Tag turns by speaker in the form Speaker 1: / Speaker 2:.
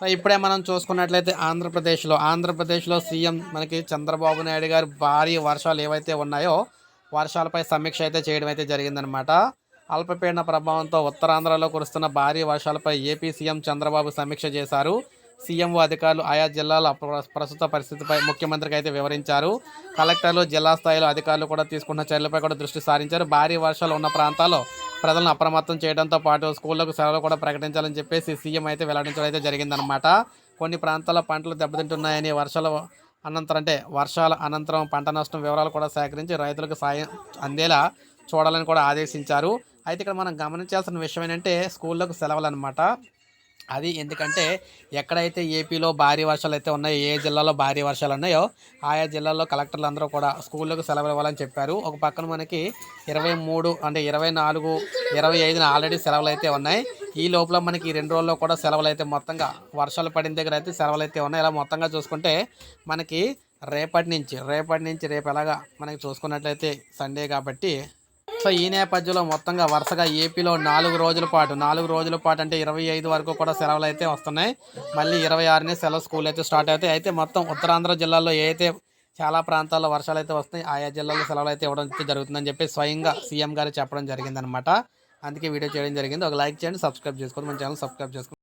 Speaker 1: So ఇప్పుడే మనం చూసుకున్నట్లయితే ఆంధ్రప్రదేశ్లో ఆంధ్రప్రదేశ్లో సీఎం మనకి చంద్రబాబు నాయుడు గారు భారీ వర్షాలు ఏవైతే ఉన్నాయో వర్షాలపై సమీక్ష అయితే చేయడం అయితే జరిగిందనమాట అల్పపీడన ప్రభావంతో ఉత్తరాంధ్రలో కురుస్తున్న భారీ వర్షాలపై ఏపీ సీఎం చంద్రబాబు సమీక్ష చేశారు. సీఎంఓ అధికారులు ఆయా జిల్లాల ప్రస్తుత పరిస్థితిపై ముఖ్యమంత్రికి అయితే వివరించారు. కలెక్టర్లు జిల్లా స్థాయిలో అధికారులు కూడా తీసుకున్న చర్యలపై కూడా దృష్టి సారించారు. భారీ వర్షాలు ఉన్న ప్రాంతాల్లో ప్రజలను అప్రమత్తం చేయడంతో పాటు స్కూళ్ళకు సెలవులు కూడా ప్రకటించాలని చెప్పేసి సీఎం అయితే వెల్లడించడం అయితే జరిగిందనమాట కొన్ని ప్రాంతాల పంటలు దెబ్బతింటున్నాయని వర్షాలు అనంతరం అంటే వర్షాల అనంతరం పంట నష్టం వివరాలు కూడా సేకరించి రైతులకు సాయం అందేలా చూడాలని కూడా ఆదేశించారు. అయితే ఇక్కడ మనం గమనించాల్సిన విషయం ఏంటంటే స్కూళ్ళకు సెలవులు అనమాట అది ఎందుకంటే ఎక్కడైతే ఏపీలో భారీ వర్షాలు అయితే ఉన్నాయో ఏ జిల్లాలో భారీ వర్షాలు ఉన్నాయో ఆయా జిల్లాల్లో కలెక్టర్లు అందరూ కూడా స్కూళ్ళకు సెలవులు ఇవ్వాలని చెప్పారు. ఒక పక్కన మనకి ఇరవై మూడు అంటే ఇరవై నాలుగు ఇరవై ఐదున ఆల్రెడీ సెలవులు అయితే ఉన్నాయి. ఈ లోపల మనకి రెండు రోజుల్లో కూడా సెలవులు అయితే మొత్తంగా వర్షాలు పడిన దగ్గర అయితే సెలవులు అయితే ఉన్నాయి. ఇలా మొత్తంగా చూసుకుంటే మనకి రేపటి నుంచి రేపటి నుంచి రేపు ఎలాగా మనకి చూసుకున్నట్లయితే సండే కాబట్టి సో ఈ నేపథ్యంలో మొత్తంగా వరుసగా ఏపీలో నాలుగు రోజుల పాటు నాలుగు రోజుల పాటు అంటే ఇరవై ఐదు వరకు కూడా సెలవులు అయితే వస్తున్నాయి. మళ్ళీ ఇరవై ఆరునే సెలవు స్కూల్ అయితే స్టార్ట్ అవుతాయి. అయితే మొత్తం ఉత్తరాంధ్ర జిల్లాలో ఏ అయితే చాలా ప్రాంతాల్లో వర్షాలు అయితే వస్తాయి ఆయా జిల్లాలో సెలవులు అయితే ఇవ్వడం అయితే జరుగుతుందని చెప్పి స్వయంగా సీఎం గారు చెప్పడం జరిగిందనమాట అందుకే వీడియో చేయడం జరిగింది. ఒక లైక్ చేయండి సబ్స్క్రైబ్ చేసుకోండి. మన ఛానల్ సబ్స్క్రైబ్ చేసుకోండి.